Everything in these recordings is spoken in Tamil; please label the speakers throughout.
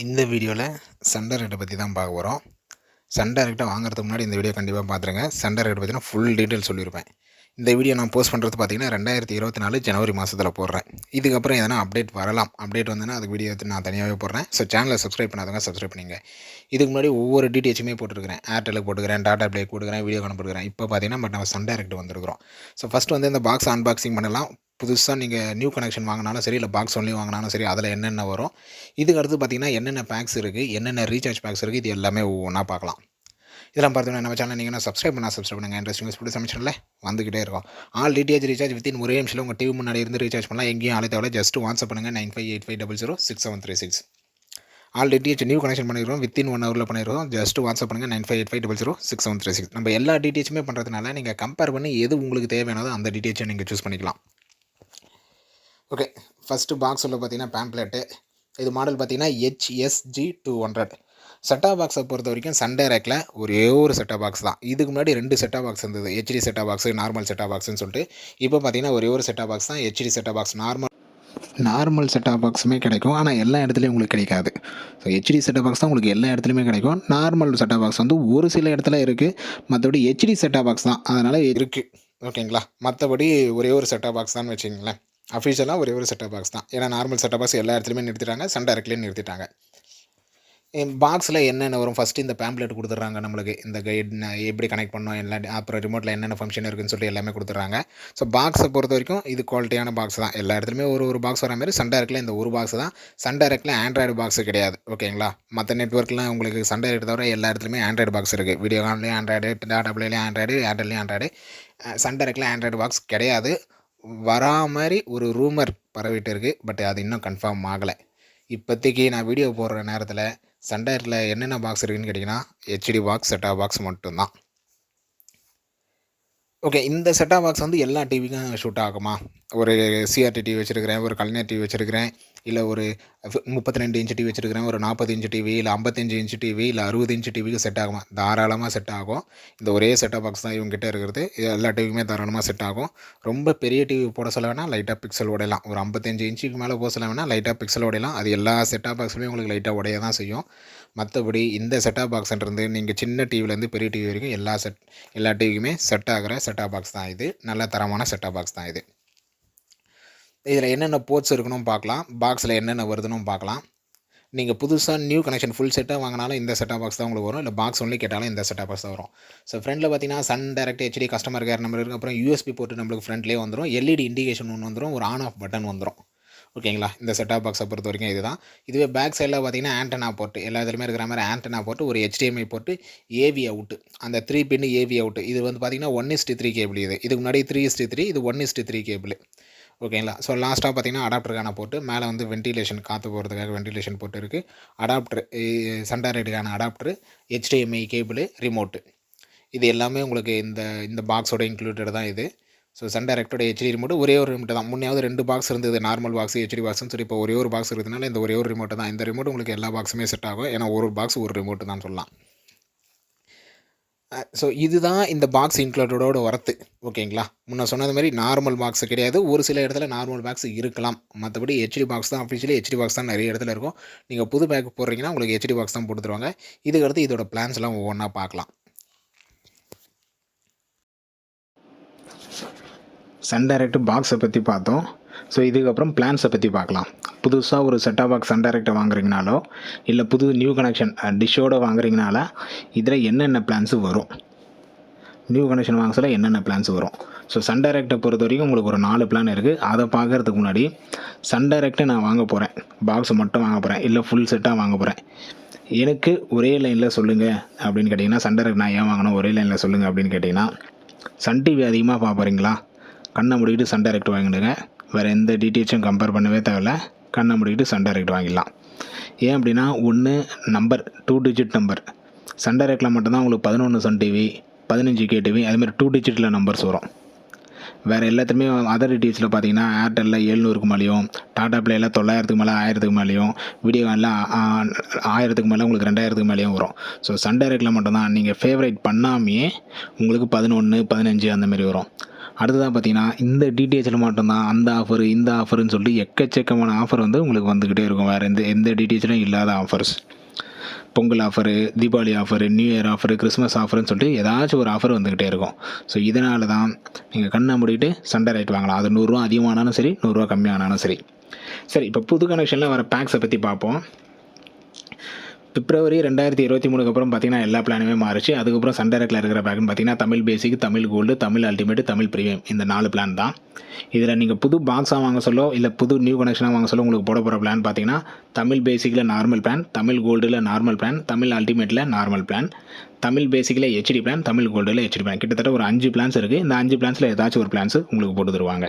Speaker 1: இந்த வீடியோவில் சன் ரேட்டை பற்றி தான் பார்க்க போகிறோம் சண்டை ரேட்டை வாங்குறதுக்கு முன்னாடி இந்த வீடியோ கண்டிப்பாக பார்த்துருங்க சண்டை ரேட்டை பற்றினா ஃபுல் டீட்டெயில் சொல்லியிருப்பேன். இந்த வீடியோ நான் போஸ்ட் பண்ணுறது பார்த்தீங்கன்னா ரெண்டாயிரத்தி இருபத்தி நாலு ஜனவரி மாதத்தில் போடுறேன். இதுக்கப்புறம் எதனா அப்டேட் வரலாம். அப்டேட் வந்ததுன்னா அதுக்கு வீடியோ எடுத்து நான் தனியாகவே போடுறேன். ஸோ சேனலை சப்ஸ்கிரைப் பண்ணாதவங்க சப்ஸ்கிரைப் பண்ணிங்க. இதுக்கு முன்னாடி ஒவ்வொரு டிடிஹெச்சுமே போட்டுருக்கிறேன். ஏர்டெலுக்கு போட்டுக்கிறேன் டாடா பிளே போட்டுக்கிறேன் வீடியோ கான் போட்டுக்கிறேன் இப்போ பார்த்தீங்கன்னா பட் நம்ம சன் டைரக்ட் வந்துருக்குறோம். ஸோ ஃபஸ்ட்டு வந்து இந்த பாக்ஸ் அன்பாக்சிங் பண்ணலாம். புதுசாக நீங்கள் நியூ கனெக்ஷன் வாங்கினாலும் சரி இல்லை பாக்ஸ் ஒன்லி வாங்கினாலும் சரி அதில் என்னென்ன வரும்? இதுக்கு அடுத்து பார்த்தீங்கன்னா என்னென்ன பேக்ஸ் இருக்குது என்னென்ன ரீசார்ஜ் பேக்ஸ் இருக்குது இது எல்லாமே ஒவ்வொன்றா பார்க்கலாம் இதெல்லாம் பார்த்தீங்கன்னா நம்ம சேனல் நீங்கள் சப்ஸ்கிரைப் பண்ணால் சப்ஸ்கிரைப் பண்ணுங்கள் இன்ட்ரெஸ்டிங் ஸ்பீட் சமைச்சனில் வந்துகிட்டே இருக்கும். ஆல் டிடிஹெச் ரீசார்ஜ் வித்தின் ஒரே நிமிஷம் உங்கள் டிவி முன்னாடி இருந்து ரீசார்ஜ் பண்ணலாம். எங்கேயும் ஆளை தேவை ஜஸ்ட் வாட்ஸ்அப் பண்ணுங்கள் nine five eight five double zero six seven three six. All DTH new connection பண்ணிடுறோம் வித்தின் ஒன் ஹவரில் பண்ணிடுறோம் ஜஸ்ட் வாட்ஸ்அப் பண்ணுங்கள் nine five eight five double zero six seven three six. நம்ம எல்லா டிடிஹெச்சுமே பண்ணுறதுனால நீங்கள் கம்பேர் பண்ணி எது உங்களுக்கு தேவையானதோ அந்த டிடிஹெச்சை நீங்கள் சூஸ் பண்ணிக்கலாம். ஓகே ஃபஸ்ட்டு பாக்ஸ் உள்ள பார்த்தீங்கன்னா பேம்ப்ளெட்டு இது மாடல் பார்த்தீங்கன்னா ஹெச்எஸ்ஜி டூ ஹண்ட்ரட் செட்டா பாக்ஸை பொறுத்த வரைக்கும் சண்டே ரேக்கில் ஒரே ஒரு செட்டா பாக்ஸ் தான் இதுக்கு முன்னாடி ரெண்டு செட்டா பாக்ஸ் இருந்தது ஹெச்டி செட்டா பாக்ஸ் நார்மல் செட்டா பாக்ஸ்னு சொல்லிட்டு இப்போ பார்த்தீங்கன்னா ஒரே ஒரு செட்டா பாக்ஸ் தான் ஹெச்டி செட்டா பாக்ஸ் நார்மல் நார்மல் செட்டா பாக்ஸுமே கிடைக்கும் ஆனால் எல்லா இடத்துலையும் உங்களுக்கு கிடைக்காது ஸோ ஹெச்டி செட்டா பாக்ஸ் தான் உங்களுக்கு எல்லா இடத்துலையுமே கிடைக்கும் நார்மல் செட்டா பாக்ஸ் வந்து ஒரு சில இடத்துல இருக்குது மற்றபடி ஹெச்டி செட்டா பாக்ஸ் தான் அதனால் இருக்குது ஓகேங்களா மற்றபடி ஒரே ஒரு செட்டா பாக்ஸ் தான் வச்சுங்களேன் அஃபிஷியலாக ஒரே ஒரு செட்டப் பாக்ஸ் தான். ஏன்னா நார்மல் செட்டப் பாக்ஸ் எல்லா இடத்துலையுமே நிறுத்திட்டாங்க. சன் டேரக்ட்லேயும் நிறுத்திட்டாங்க. பாக்ஸில் என்னென்ன வரும்? ஃபஸ்ட்டு இந்த பேம்ப்ளெட் கொடுத்துட்றாங்க நம்மளுக்கு. இந்த கைட் எப்படி கனெக்ட் பண்ணோம் எல்லா அப்புறம் ரிமோட்டில் என்னென்ன ஃபங்க்ஷன் இருக்குன்னு சொல்லிட்டு எல்லாமே கொடுத்துட்றாங்க. ஸோ பாக்ஸை பொறுத்த வரைக்கும் இது குவாலிட்டியான பாக்ஸ் தான். எல்லா இடத்துலையுமே ஒரு ஒரு பாக்ஸ் வர மாதிரி சன் டைரக்டில் இந்த ஒரு பாக்ஸ் தான். சன் டைரக்டில் ஆண்ட்ராய்டு பாக்ஸ் கிடையாது. ஓகேங்களா மற்ற நெட்ஒர்க்லாம் உங்களுக்கு சன் டேரக்ட் தவிர எல்லா இடத்துலையுமே ஆண்ட்ராய்டு பாக்ஸ் இருக்குது வீடியோ கான்லேயும் ஆண்ட்ராய்டு டாடா பிளேலையும் ஆண்ட்ராய்டு ஏர்டெல்லையும் ஆண்ட்ராய்டு சன் டைரக்டில் ஆண்ட்ராய்டு பாக்ஸ் கிடையாது. வரா மாதிரி ஒரு ரூமர் பரவிட்டு இருக்குது பட் அது இன்னும் கன்ஃபார்ம் ஆகலை. இப்போதைக்கு நான் வீடியோ போடுற நேரத்தில் சண்டரில் என்னென்ன பாக்ஸ் இருக்குதுன்னு கேட்டிங்கன்னா HD box set top box மட்டும்தான். ஓகே இந்த செட்டா பாக்ஸ் வந்து எல்லா டிவிக்கும் ஷூட் ஆகுமா? ஒரு சிஆர்டி டிவி வச்சுருக்கிறேன் ஒரு கலைஞர் டிவி வச்சுருக்கிறேன் இல்லை ஒரு முப்பத்தி ரெண்டு இன்ச்சு டிவி வச்சுருக்கிறேன் ஒரு நாற்பது இன்ச்சு டிவி இல்லை ஐம்பத்தஞ்சு இன்ச்சு டிவி இல்லை அறுபது இன்ச்சு டிவிக்கு செட் ஆகுமா? தாராளமாக செட் ஆகும். இந்த ஒரே செட்டா பாக்ஸ் தான் இவங்ககிட்ட இருக்கிறது. எல்லா டிவிக்குமே தாராளமாக செட் ஆகும். ரொம்ப பெரிய டிவி போட சொல்ல வேணால் லைட்டாக பிக்சல் உடையலாம். ஒரு ஐம்பத்தஞ்சு இன்ச்சுக்கு மேலே போக சொல்ல வேணால் லைட்டாக பிக்சல் உடையலாம். அது எல்லா செட்டா பாக்ஸுமே உங்களுக்கு லைட்டாக உடைய தான் செய்யும். மற்றபடி இந்த செட்டாப் பாக்ஸ்ன்றது நீங்கள் சின்ன டிவிலேருந்து பெரிய டிவி வரைக்கும் எல்லா செட் எல்லா டிவிக்குமே செட் ஆகிற செட்டாப் பாக்ஸ் தான் இது. நல்ல தரமான செட்டாப் பாக்ஸ் தான் இது. இதில் என்னென்ன போர்ட்ஸ் இருக்கணும் பார்க்கலாம். பாக்ஸில் என்னென்ன வருதுன்னு பார்க்கலாம். நீங்கள் புதுசாக நியூ கனெக்ஷன் ஃபுல் செட்டாக வாங்கினாலும் இந்த செட்டாக பாக்ஸ் தான் உங்களுக்கு வரும். இல்லை பாக்ஸ் ஒன்லி கேட்டாலும் இந்த செட்டாக பாக்ஸ் தான் வரும். ஸோ ஃப்ரண்டில் பார்த்தீங்கன்னா Sun Direct HD customer care number இருக்குது அப்புறம் யூஎஸ்பி போட்டு நம்மளுக்கு ஃப்ரண்ட்லேயே வந்துடும் எல்இடி இண்டிகேஷன் ஒன்று வந்துடும் ஒரு ஆன் ஆஃப் பட்டன் வந்துடும் ஓகேங்களா? இந்த செட்டாப் பாக்ஸை பொறுத்த வரைக்கும் இதுதான். இதுவே பேக் சைடில் பார்த்தீங்கன்னா ஆண்டனா போட்டு எல்லா இதுலையுமே இருக்கிற மாதிரி ஆண்டனா போட்டு ஒரு ஹெச்டிஎம்ஐ போட்டு ஏவி அவுட்டு அந்த த்ரீ பின்னு ஏவி அவுட்டு இது வந்து பார்த்தீங்கன்னா ஒன் இஸ்டி த்ரீ கேபிள் இது. இதுக்கு முன்னாடி த்ரீ இஸ்டி த்ரீ இது ஒன் இஸ்டி த்ரீ கேபிள் ஓகேங்களா? ஸோ லாஸ்ட்டாக பார்த்தீங்கன்னா அடாப்டருக்கான போட்டு மேலே வந்து வென்டிலேஷன் காற்று போகிறதுக்காக வென்டிலேஷன் போட்டு இருக்குது அடாப்டர் சண்டாரைடுக்கான அடாப்டர் ஹெச்டிஎம்ஐ கேபிள் ரிமோட்டு இது எல்லாமே உங்களுக்கு இந்த இந்த பாக்ஸோட இன்க்ளூடட் தான் இது. ஸோ சன் டேரக்டோட ஹெச்டி ரிமோட் ஒரே ஒரு ரிமோட் தான். முன்னாவது ரெண்டு பாக்ஸ் இருந்தது. நார்மல் பாக்ஸ் ஹெச்டி பாக்ஸ்னு சொல்லி இப்போ ஒரே ஒரு பாக்ஸ் இருக்கிறதுனால இந்த ஒரே ஒரு ரிமோட் தான். இந்த ரிமோட் உங்களுக்கு எல்லா பாக்ஸுமே செட் ஆகும். ஏன்னா ஒரு பாக்ஸ் ஒரு ரிமோட் தான் சொல்லலாம். ஸோ இதுதான் இந்த பாக்ஸ் இன்க்ளூடோட வரத்து. ஓகேங்களா? முன்ன சொன்னது மாதிரி நார்மல் பாக்ஸ் கிடையாது. ஒரு சில இடத்துல நார்மல் பாக்ஸ் இருக்கலாம். மற்றபடி ஹெச்டி பாக்ஸ் தான் அஃபிஷியலி ஹெச்டி பாக்ஸ் தான் நிறைய இடத்துல இருக்கும். நீங்கள் புது பேக் போடுறீங்கன்னா உங்களுக்கு ஹெச்டி பாக்ஸ் தான் கொடுத்துருவாங்க இதுக்கடுத்து இதோட பிளான்ஸ்லாம் ஒவ்வொன்றா பார்க்கலாம். சன் டைரக்ட் பாக்ஸை பற்றி பார்த்தோம். ஸோ இதுக்கப்புறம் பிளான்ஸை பற்றி பார்க்கலாம். புதுசாக ஒரு செட்டாப் பாக்ஸ் சன் டைரக்டை வாங்குறீங்கனாலோ இல்லை புது நியூ கனெக்ஷன் டிஷ்ஷோடு வாங்குறீங்கனால இதில் என்னென்ன பிளான்ஸு வரும்? நியூ கனெக்ஷன் வாங்க என்னென்ன பிளான்ஸ் வரும்? ஸோ சன் டைரக்டை பொறுத்த வரைக்கும் உங்களுக்கு ஒரு நாலு பிளான் இருக்குது அதை பார்க்குறதுக்கு முன்னாடி சன் டைரக்டை நான் வாங்க போகிறேன் பாக்ஸ் மட்டும் வாங்க போகிறேன் இல்லை ஃபுல் செட்டாக வாங்க போகிறேன் எனக்கு ஒரே லைனில் சொல்லுங்கள் அப்படின்னு கேட்டிங்கன்னா சன் டைரக்ட் நான் ஏன் வாங்கணும்? ஒரே லைனில் சொல்லுங்கள் அப்படின்னு கேட்டிங்கன்னா சன் டிவி அதிகமாக பார்ப்பறீங்களா கண்ணை முடிக்கிட்டு சன் டைரக்ட் வாங்கிடுங்க. வேறு எந்த டிடிஹெச்சும் கம்பேர் பண்ணவே தேவையில்ல. கண்ணை முடிக்கிட்டு சன் டைரக்ட் வாங்கிடலாம். ஏன் அப்படின்னா ஒன்று number two digit number Sun டைரக்டில் மட்டும்தான் உங்களுக்கு பதினொன்று சன் டிவி பதினஞ்சு கே டிவி அதுமாதிரி டூ டிஜிட்டில் நம்பர்ஸ் வரும். வேறு எல்லாத்துலேயுமே அதர் டிடிஹெச்சில் பார்த்தீங்கன்னா ஏர்டெல்லில் எழுநூறுக்கு மேலேயும் டாடா பிளேயில் தொள்ளாயிரத்துக்கு மேலே ஆயிரத்துக்கு மேலேயும் வீடியோ காலில் ஆயிரத்துக்கு மேலே உங்களுக்கு ரெண்டாயிரத்துக்கு மேலேயும் வரும். ஸோ சன் டைரக்டில் மட்டும்தான் நீங்கள் ஃபேவரேட் பண்ணாமையே உங்களுக்கு பதினொன்று பதினஞ்சு அந்தமாரி வரும். அடுத்ததாக பார்த்தீங்கன்னா இந்த டிடிஹெச்சில் மட்டும்தான் அந்த ஆஃபர் இந்த ஆஃபர்னு சொல்லிட்டு எக்கச்சக்கமான ஆஃபர் வந்து உங்களுக்கு வந்துக்கிட்டே இருக்கும். வேறு எந்த எந்த டிடிஹெச்லையும் இல்லாத offers Pongal offer Deepavali offer new year offer Christmas ஆஃபர்னு சொல்லிட்டு ஏதாச்சும் ஒரு ஆஃபர் வந்துக்கிட்டே இருக்கும். ஸோ இதனால தான் நீங்கள் கண்ணை மூடிட்டு சண்டை ரைட் வாங்கலாம். அது நூறுரூவா அதிகமானாலும் சரி நூறுரூவா கம்மியானாலும் சரி. சரி இப்போ புது கனெக்ஷனில் வர பேக்ஸை பற்றி பார்ப்போம். பிப்ரவரி ரெண்டாயிரத்தி இருபத்தி மூணுக்கு அப்புறம் பார்த்தீங்கன்னா எல்லா பிளானுமே மாறிச்சு. அதுக்கப்புறம் சன் டைரக்டில் இருக்கிற பேக்னு பார்த்தீங்கன்னா Tamil basic Tamil gold Tamil ultimate Tamil premium இந்த நாலு பிளான் தான். இதில் நீங்கள் புது பாக்ஸாக வாங்க சொல்லோ இல்லை புது நியூ கனெக்ஷனாக வாங்க சொல்லோ உங்களுக்கு போட போகிற பிளான் பார்த்தீங்கன்னா தமிழ் பேசிக்கில் நார்மல் பிளான் தமிழ் கோல்டில் நார்மல் பிளான் தமிழ் அல்டிமேட்டில் நார்மல் பிளான் தமிழ் பேசிக்கில் ஹெச்டி பிளான் தமிழ் கோல்டில் ஹெச்டி பிளான் கிட்டத்தட்ட ஒரு அஞ்சு பிளான்ஸ் இருக்குது இந்த அஞ்சு பிளான்ஸில் ஏதாச்சும் ஒரு பிளான்ஸ் உங்களுக்கு போட்டு தருவாங்க.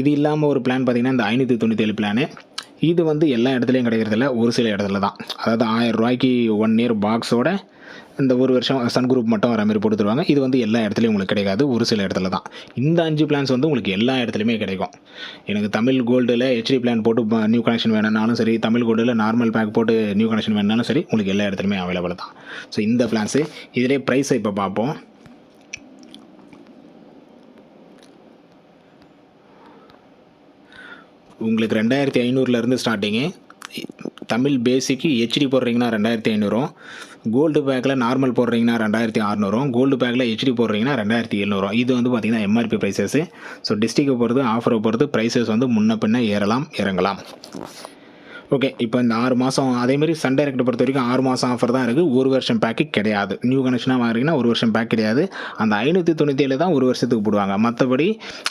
Speaker 1: இது இல்லாமல் ஒரு பிளான் பார்த்தீங்கன்னா இந்த ஐநூற்றி தொண்ணூற்றி ஏழு பிளானு இது வந்து எல்லா இடத்துலையும் கிடைக்கிறதில்ல ஒரு சில இடத்துல தான் அதாவது ஆயிரம் ரூபாய்க்கு ஒன் இயர் பாக்ஸோட இந்த ஒரு வருஷம் சன் குரூப் மட்டும் வர மாதிரி போட்டு தருவாங்க. இது வந்து எல்லா இடத்துலையும் உங்களுக்கு கிடைக்காது ஒரு சில இடத்துல தான் இந்த அஞ்சு பிளான்ஸ் வந்து உங்களுக்கு எல்லா இடத்துலையுமே கிடைக்கும். எனக்கு தமிழ் கோல்டில் ஹெச்டி பிளான் போட்டு நியூ கனெக்ஷன் வேணும்னாலும் சரி தமிழ் கோல்டில் நார்மல் பேக் போட்டு நியூ கனெக்ஷன் வேணும்னாலும் சரி உங்களுக்கு எல்லா இடத்துலையுமே அவைலபிள் தான். ஸோ இந்த பிளான்ஸு இதிலே ப்ரைஸை இப்போ பார்ப்போம். உங்களுக்கு ரெண்டாயிரத்தி ஐநூறுலேருந்து ஸ்டார்டிங்கு தமிழ் பேசிக்கு ஹெச்டி போடுறீங்கன்னா ரெண்டாயிரத்தி ஐநூறும் கோல்டு பேக்கில் நார்மல் போடுறீங்கன்னா ரெண்டாயிரத்தி அறநூறும் கோல்டு பேக்கில் ஹெச்டி போடுறீங்கன்னா ரெண்டாயிரத்தி எழுநூறும் இது வந்து பார்த்திங்கன்னா எம்ஆர்பி ப்ரைஸஸ் ஸோ டிஸ்ட்ரிக்கை பொறுத்து ஆஃபரை பொறுத்து ப்ரைஸஸ் வந்து முன்ன பின்ன ஏறலாம் இறங்கலாம். ஓகே இப்போ இந்த ஆறு மாதம் அதேமாதிரி சன் டைரக்ட் பொறுத்த வரைக்கும் ஆறு மாதம் ஆஃபர் தான் இருக்குது ஒரு வருஷம் பேக்கு கிடையாது. நியூ கனெக்ஷனாக வாங்குறீங்கன்னா ஒரு வருஷம் பேக் கிடையாது. அந்த ஐநூற்றி தொண்ணூற்றி ஏழு தான் ஒரு வருஷத்துக்கு போடுவாங்க. மற்றபடி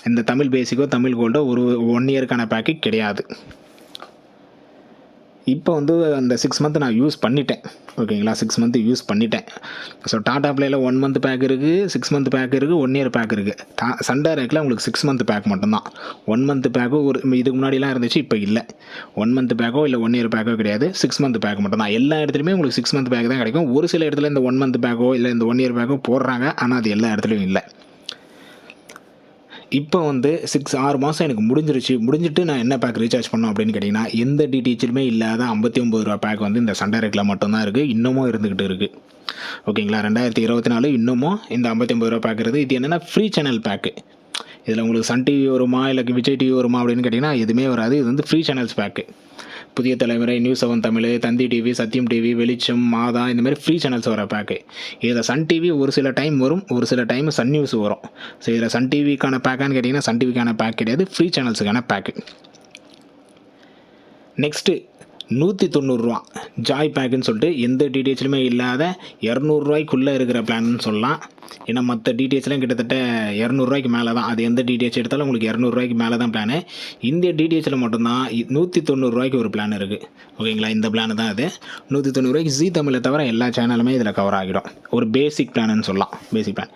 Speaker 1: இந்த தமிழ் பேசிக்கோ தமிழ் கோல்டோ ஒரு ஒன் இயருக்கான பேக்கு கிடையாது. இப்போ வந்து அந்த சிக்ஸ் மந்த் நான் யூஸ் பண்ணிட்டேன். ஓகேங்களா? சிக்ஸ் மந்த் யூஸ் பண்ணிட்டேன். ஸோ டாடா பிளேயில் ஒன் மந்த் பேக் இருக்குது சிக்ஸ் மந்த் பேக் இருக்குது ஒன் இயர் பேக் இருக்குது டா சண்டை ரேக்கில் உங்களுக்கு சிக்ஸ் மந்த் பேக் மட்டும்தான். ஒன் மந்த் பேக்கோ ஒரு இதுக்கு முன்னாடிலாம் இருந்துச்சு இப்போ இல்லை. ஒன் மந்த் பேக்கோ இல்லை ஒன் இயர் பேக்கோ கிடையாது. சிக்ஸ் மந்த் பேக் மட்டும்தான். எல்லா இடத்துலையுமே உங்களுக்கு சிக்ஸ் மந்த் பேக் தான் கிடைக்கும். ஒரு சில இடத்துல இந்த ஒன் மந்த் பேக்கோ இல்லை இந்த ஒன் இயர் பேக்கோ போடுறாங்க ஆனால் அது எல்லா இடத்துலையும் இல்லை. இப்போ வந்து சிக்ஸ் ஆறு மாதம் எனக்கு முடிஞ்சிருச்சு. முடிஞ்சிட்டு நான் என்ன பேக் ரீசார்ஜ் பண்ணோம் அப்படின்னு கேட்டிங்கன்னா எந்த டிடிஹெச்சிலுமே இல்லாத ஐம்பத்தி ஒம்பது ரூபா பேக் வந்து இந்த சண்டை ரேக்கில் மட்டும்தான் இருக்குது இன்னமும் இருந்துக்கிட்டு இருக்குது ஓகேங்களா ரெண்டாயிரத்தி இருபத்தி நாலு இன்னமும் இந்த ஐம்பத்தி ஒம்பது ரூபா பேக் இருக்குது. இது என்னென்னா ஃப்ரீ சேனல் பேக்கு இதில் உங்களுக்கு சன் டிவி வருமா இல்லை விஜய் டிவி வருமா அப்படின்னு கேட்டிங்கன்னா எதுவுமே வராது. இது வந்து free channels pack Puthiya Thalaimurai news seven Tamil Thanthi TV Sathiyam TV Velicham Madha இந்த மாதிரி ஃப்ரீ சேனல்ஸ் வர பேக்கு இதில் சன் டிவி ஒரு சில டைம் வரும் ஒரு சில டைம் சன் நியூஸ் வரும். ஸோ இதில் சன் டிவிக்கான பேக்கான்னு கேட்டிங்கன்னா சன் டிவிக்கான பேக் கிடையாது ஃப்ரீ சேனல்ஸுக்கான பேக்கு நெக்ஸ்ட்டு நூற்றி தொண்ணூறுரூவா ஜாய் பேக்குன்னு சொல்லிட்டு எந்த டிடிஹெச்லையுமே இல்லாத இரநூறுவாய்க்குள்ளே இருக்கிற பிளான்னு சொல்லலாம். ஏன்னா மற்ற டிடிஹெச்லாம் கிட்டத்தட்ட இரநூறுவாய்க்கு மேலே தான் அது எந்த டிடிஹெச் எடுத்தாலும் உங்களுக்கு இரநூறுவாய்க்கு மேலே தான் பிளானு இந்த டிடிஹெச்சில் மட்டும்தான் நூற்றி தொண்ணூறுரூவாய்க்கு ஒரு பிளான் இருக்குது ஓகேங்களா இந்த பிளான் தான் அது. நூற்றி தொண்ணூறுரூவாய்க்கு ஜி தமிழை தவிர எல்லா சேனலுமே இதில் கவர் ஆகிடும். ஒரு பேசிக் பிளான்னு சொல்லலாம். பேசிக் பிளான்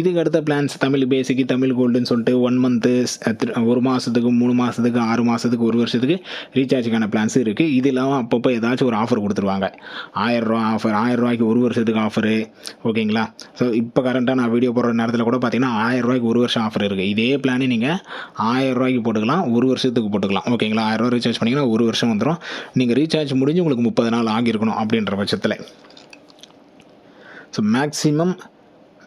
Speaker 1: இதுக்கு அடுத்த பிளான்ஸ் தமிழ் பேசிக் தமிழ் கோல்டுன்னு சொல்லிட்டு ஒன் மந்த்து ஒரு மாதத்துக்கு மூணு மாதத்துக்கு ஆறு மாதத்துக்கு ஒரு வருஷத்துக்கு ரீசார்ஜுக்கான பிளான்ஸ் இருக்குது இது இல்லாமல் அப்பப்போ ஏதாச்சும் ஒரு ஆஃபர் கொடுத்துருவாங்க. ஆயிரரூவா ஆஃபர் ஆயிரரூவாய்க்கு ஒரு வருஷத்துக்கு ஆஃபரு ஓகேங்களா ஸோ இப்போ கரண்ட்டாக நான் வீடியோ போடுற நேரத்தில் கூட பார்த்தீங்கன்னா ஆயிரரூவாய்க்கு ஒரு வருஷம் ஆஃபர் இருக்குது இதே பிளானே நீங்கள் ஆயிரரூவாய்க்கு போட்டுக்கலாம் ஒரு வருஷத்துக்கு போட்டுக்கலாம் ஓகேங்களா ஆயிரரூவா ரீசார்ஜ் பண்ணிங்கன்னா ஒரு வருஷம் வந்துடும் நீங்கள் ரீசார்ஜ் முடிஞ்சு உங்களுக்கு முப்பது நாள் ஆகியிருக்கணும் அப்படின்ற பட்சத்தில். ஸோ மேக்ஸிமம்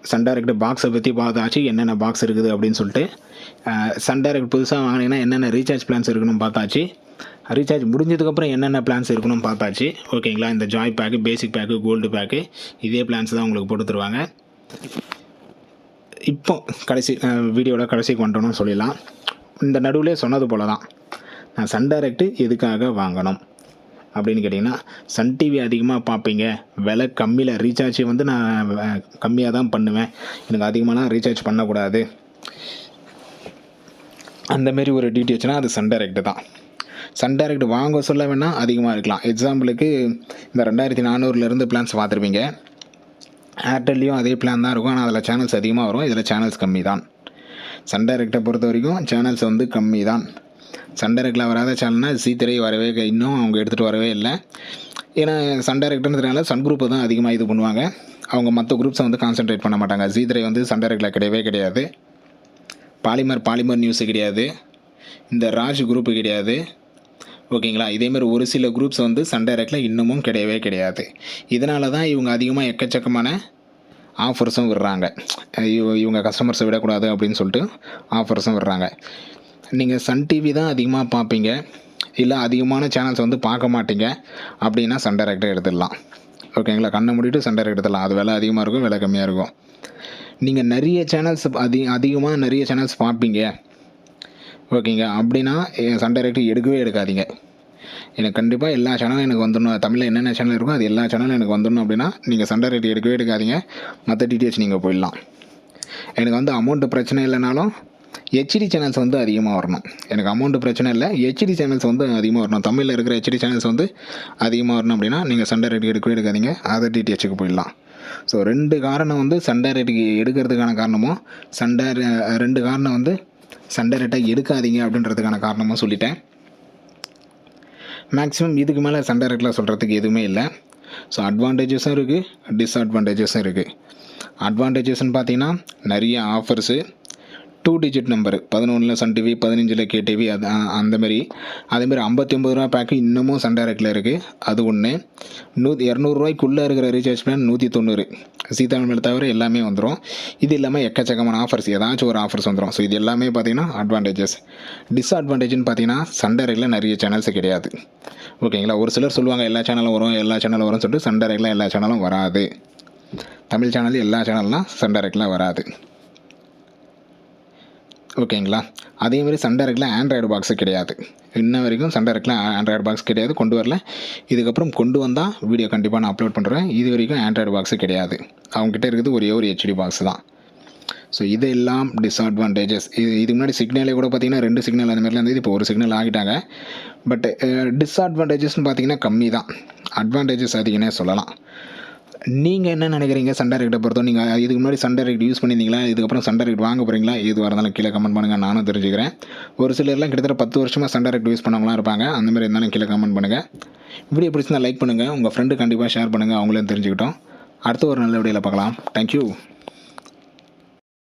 Speaker 1: சன் டைரக்ட் பாக்ஸை பற்றி பார்த்தாச்சு என்னென்ன பாக்ஸ் இருக்குது அப்படின்னு சொல்லிட்டு சன் டைரக்ட் புதுசாக வாங்கினீங்கன்னா என்னென்ன ரீசார்ஜ் பிளான்ஸ் இருக்குன்னு பார்த்தாச்சு. ரீசார்ஜ் முடிஞ்சதுக்கப்புறம் என்னென்ன பிளான்ஸ் இருக்கணும்னு பார்த்தாச்சு. ஓகேங்களா இந்த joy pack basic pack gold pack இதே பிளான்ஸ் தான் உங்களுக்கு போட்டு தருவாங்க. இப்போ கடைசி வீடியோவில் கடைசிக்கு வந்துட்டோம்னு சொல்லிடலாம். இந்த நடுவில் சொன்னது போல தான் நான் சன் டைரக்ட்டு எதுக்காக வாங்கணும்? அப்படின்னு கேட்டிங்கன்னா சன் டிவி அதிகமாக பார்ப்பீங்க. விலை கம்மியில் ரீசார்ஜ் வந்து நான் கம்மியாக தான் பண்ணுவேன். எனக்கு அதிகமாகலாம் ரீசார்ஜ் பண்ணக்கூடாது. அந்தமாரி ஒரு டிடிஹெச்னால் அது சன் டைரக்ட் தான். சன் டைரக்ட் வாங்க சொல்ல வேணால் அதிகமாக இருக்கலாம். எக்ஸாம்பிளுக்கு இந்த ரெண்டாயிரத்தி நானூறுலேருந்து பிளான்ஸ் பார்த்துருப்பீங்க. ஏர்டெல்லையும் அதே பிளான் தான் இருக்கும். ஆனால் அதில் சேனல்ஸ் அதிகமாக வரும். இதில் சேனல்ஸ் கம்மி தான் சன் டைரக்டை பொறுத்த வரைக்கும் சேனல்ஸ் வந்து கம்மி தான் சன் டைரக்டில் வராத சேனல்னால் ஜி திரை வரவே இன்னும் அவங்க எடுத்துகிட்டு வரவே இல்லை. ஏன்னா சன் டைரக்டர்ன்றதுனால சன் குரூப்பை தான் அதிகமாக இது பண்ணுவாங்க. அவங்க மற்ற குரூப்ஸை வந்து கான்சென்ட்ரேட் பண்ண மாட்டாங்க. ஜி திரை வந்து சன் டைரக்டில் கிடையவே கிடையாது. பாலிமர் பாலிமர் நியூஸு கிடையாது. இந்த ராஜ் குரூப்பு கிடையாது. ஓகேங்களா? இதேமாதிரி ஒரு சில குரூப்ஸ் வந்து சன் டைரக்டில் இன்னமும் கிடையவே கிடையாது. இதனால தான் இவங்க அதிகமாக எக்கச்சக்கமான ஆஃபர்ஸும் விடுறாங்க. இவங்க கஸ்டமர்ஸை விடக்கூடாது அப்படின்னு சொல்லிட்டு ஆஃபர்ஸும் விடுறாங்க. நீங்கள் சன் டிவி தான் அதிகமாக பார்ப்பீங்க. இல்லை அதிகமான சேனல்ஸ் வந்து பார்க்க மாட்டீங்க. அப்படின்னா சன் டைரக்டாக எடுத்துடலாம். ஓகேங்களா? கண்ணை மூடிட்டு சன் டைரக்ட் எடுத்துடலாம். அது விலை அதிகமாக இருக்கும் விலை கம்மியாக இருக்கும். நீங்கள் நிறைய சேனல்ஸ் அதி அதிகமாக நிறைய சேனல்ஸ் பார்ப்பீங்க. ஓகேங்க? அப்படின்னா சன் டைரக்ட் எடுக்கவே எடுக்காதீங்க. எனக்கு கண்டிப்பாக எல்லா சேனலும் எனக்கு வந்துடணும். தமிழில் என்னென்ன சேனல் இருக்கோ அது எல்லா சேனலும் எனக்கு வந்துடணும் அப்படின்னா நீங்கள் சண்டை ரேட் எடுக்கவே எடுக்காதீங்க. மற்ற டிடிஹெச் நீங்கள் போயிடலாம். எனக்கு வந்து அமௌண்ட்டு பிரச்சனை இல்லைனாலும் ஹெச்டி சேனல்ஸ் வந்து அதிகமாக வரணும். எனக்கு அமௌண்ட்டு பிரச்சனை இல்லை ஹெச்டி சேனல்ஸ் வந்து அதிகமாக வரணும். தமிழில் இருக்கிற ஹெச்டி சேனல்ஸ் வந்து அதிகமாக வரணும் அப்படின்னா நீங்கள் சண்டை ரேட் எடுக்கவே எடுக்காதீங்க. அதை டிடிஹெச்சுக்கு போயிடலாம். ஸோ ரெண்டு காரணம் வந்து சண்டை ரேட்டுக்கு எடுக்கிறதுக்கான காரணமும் சண்டை ரெண்டு காரணம் வந்து சண்டை ரேட்டை எடுக்காதீங்க அப்படின்றதுக்கான காரணமும் சொல்லிட்டேன். மேக்ஸிமம் இதுக்கு மேலே சண்டை டைரக்டில் சொல்கிறதுக்கு எதுவுமே இல்லை. ஸோ அட்வான்டேஜஸும் இருக்குது டிஸ்அட்வான்டேஜஸும் இருக்குது அட்வான்டேஜஸ்ன்னு பார்த்தீங்கன்னா நிறைய ஆஃபர்ஸு டூ டிஜிட் நம்பர் பதினொன்றில் சன் டிவி பதினஞ்சில் கேடிவி அது அந்தமாரி அதேமாரி ஐம்பத்தி ஒம்பது ரூபா பேக்கு இன்னமும் சன் டைரக்டில் இருக்குது அது ஒன்று நூ இரநூறுவாய்க்குள்ளே இருக்கிற ரீசார்ஜ் பிளான் நூற்றி தொண்ணூறு. சீதாமல் தவிர எல்லாமே வந்துடும் இது இல்லாமல் எக்கச்சக்கமான ஆஃபர்ஸ் ஏதாச்சும் ஒரு ஆஃபர்ஸ் வந்துடும் ஸோ இது எல்லாமே பார்த்தீங்கன்னா அட்வான்டேஜஸ் டிஸ்அட்வான்டேஜ்னு பார்த்தீங்கன்னா சன் டைரக்டில் நிறைய சேனல்ஸ் கிடையாது. ஓகேங்களா? ஒரு சிலர் சொல்லுவாங்க எல்லா சேனலும் வரும் எல்லா சேனலும் வரும்னு சொல்லிட்டு சன் டைரக்டில் எல்லா சேனலும் வராது. தமிழ் சேனல் எல்லா சேனல்லாம் சன் டைரக்டில் வராது. ஓகேங்களா? அதே மாதிரி ஆண்ட்ராய்டு பாக்ஸு கிடையாது. இன்ன வரைக்கும் சன் ஆண்ட்ராய்டு பாக்ஸ் கிடையாது கொண்டு வரல. இதுக்கப்புறம் கொண்டு வந்தால் வீடியோ கண்டிப்பாக நான் அப்லோட் பண்ணுறேன் இது வரைக்கும் ஆண்ட்ராய்டு பாக்ஸு கிடையாது. அவங்ககிட்ட இருக்குது ஒரே ஒரு ஹெச்டி பாக்ஸ் தான். ஸோ இதெல்லாம் டிஸ்அட்வான்டேஜஸ் இது இதுக்கு முன்னாடி சிக்னலே கூட பார்த்தீங்கன்னா ரெண்டு சிக்னல் அந்த மாதிரிலாம் இருந்தது. இப்போ ஒரு சிக்னல் ஆகிட்டாங்க. பட் டிஸ்அட்வான்டேஜஸ்னு பார்த்தீங்கன்னா கம்மி தான் அட்வான்டேஜஸ் அதிகனே சொல்லலாம். நீங்கள் என்ன நினைக்கிறீங்க? சன் டைரக்டை பொறுத்தவரை நீங்கள் இதுக்கு முன்னாடி சன் டைரக்ட் யூஸ் பண்ணியிருந்தீங்களா? இதுக்கப்புறம் சன் டைரக்ட் வாங்க போகிறீங்களா எதுவாக இருந்தாலும் கீழே கமெண்ட் பண்ணுங்கள் நானும் தெரிஞ்சுக்கிறேன். ஒரு சிலர்லாம் கிட்டத்தட்ட பத்து வருஷமாக சன் டைரக்ட் யூஸ் பண்ணவங்களாம் இருப்பாங்க. அந்த மாதிரி இருந்தாலும் கீழே கமெண்ட் பண்ணுங்கள் வீடியோ பிடிச்சிருந்தா லைக் பண்ணுங்கள் உங்கள் ஃப்ரெண்டு கண்டிப்பாக ஷேர் பண்ணுங்கள் அவங்களும் தெரிஞ்சுக்கிட்டோம். அடுத்த ஒரு நல்ல வீடியோவில் பார்க்கலாம். தேங்க்யூ